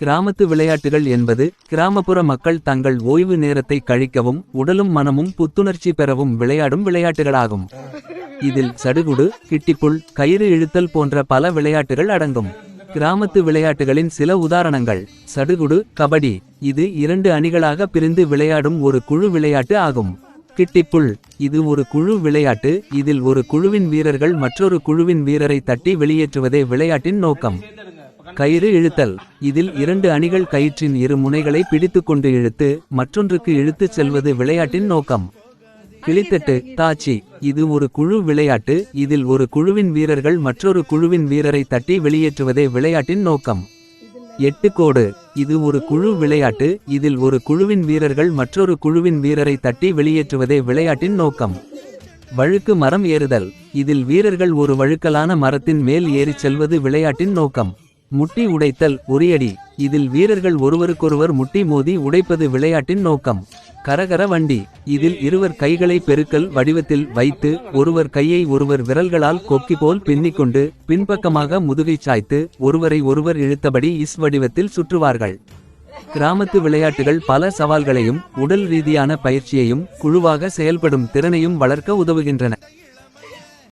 கிராமத்து விளையாட்டுகள் என்பது கிராமப்புற மக்கள் தங்கள் ஓய்வு நேரத்தை கழிக்கவும் உடலும் மனமும் புத்துணர்ச்சி பெறவும் விளையாடும் விளையாட்டுகளாகும். இதில் சடுகுடு கிட்டிப்புள் கயிறு இழுத்தல் போன்ற பல விளையாட்டுகள் அடங்கும். கிராமத்து விளையாட்டுகளின் சில உதாரணங்கள். சடுகுடு கபடி இது இரண்டு அணிகளாக பிரிந்து விளையாடும் ஒரு குழு விளையாட்டு ஆகும். கிட்டிப்புள் இது ஒரு குழு விளையாட்டு இதில் ஒரு குழுவின் வீரர்கள் மற்றொரு குழுவின் வீரரை தட்டி வெளியேற்றுவதே விளையாட்டின் நோக்கம். கயிறு இழுத்தல். இதில் இரண்டு அணிகள் கயிற்றின் இரு முனைகளை பிடித்துக்கொண்டு இழுத்து மற்றொன்றுக்கு இழுத்துச் செல்வது விளையாட்டின் நோக்கம். கிளித்தட்டு தாச்சி. இது ஒரு குழு விளையாட்டு. இதில் ஒரு குழுவின் வீரர்கள் மற்றொரு குழுவின் வீரரை தட்டி வெளியேற்றுவதே விளையாட்டின் நோக்கம். எட்டு கோடு. இது ஒரு குழு விளையாட்டு. இதில் ஒரு குழுவின் வீரர்கள் மற்றொரு குழுவின் வீரரை தட்டி வெளியேற்றுவதே விளையாட்டின் நோக்கம். வழுக்கு மரம் ஏறுதல். இதில் வீரர்கள் ஒரு வழுக்கலான மரத்தின் மேல் ஏறிச் செல்வது விளையாட்டின் நோக்கம். முட்டி உடைத்தல் உரியடி. இதில் வீரர்கள் ஒருவருக்கொருவர் முட்டி மோதி உடைப்பது விளையாட்டின் நோக்கம். கரகர வண்டி. இதில் இருவர் கைகளை பெருக்கல் வடிவத்தில் வைத்து ஒருவர் கையை ஒருவர் விரல்களால் கொக்கி போல் பின்னிக்கொண்டு பின்பக்கமாக முதுகை சாய்த்து ஒருவரை ஒருவர் இழுத்தபடி இஸ் வடிவத்தில் சுற்றுவார்கள். கிராமத்து விளையாட்டுகள் பல சவால்களையும் உடல் ரீதியான பயிற்சியையும் குழுவாக செயல்படும் திறனையும் வளர்க்க உதவுகின்றன.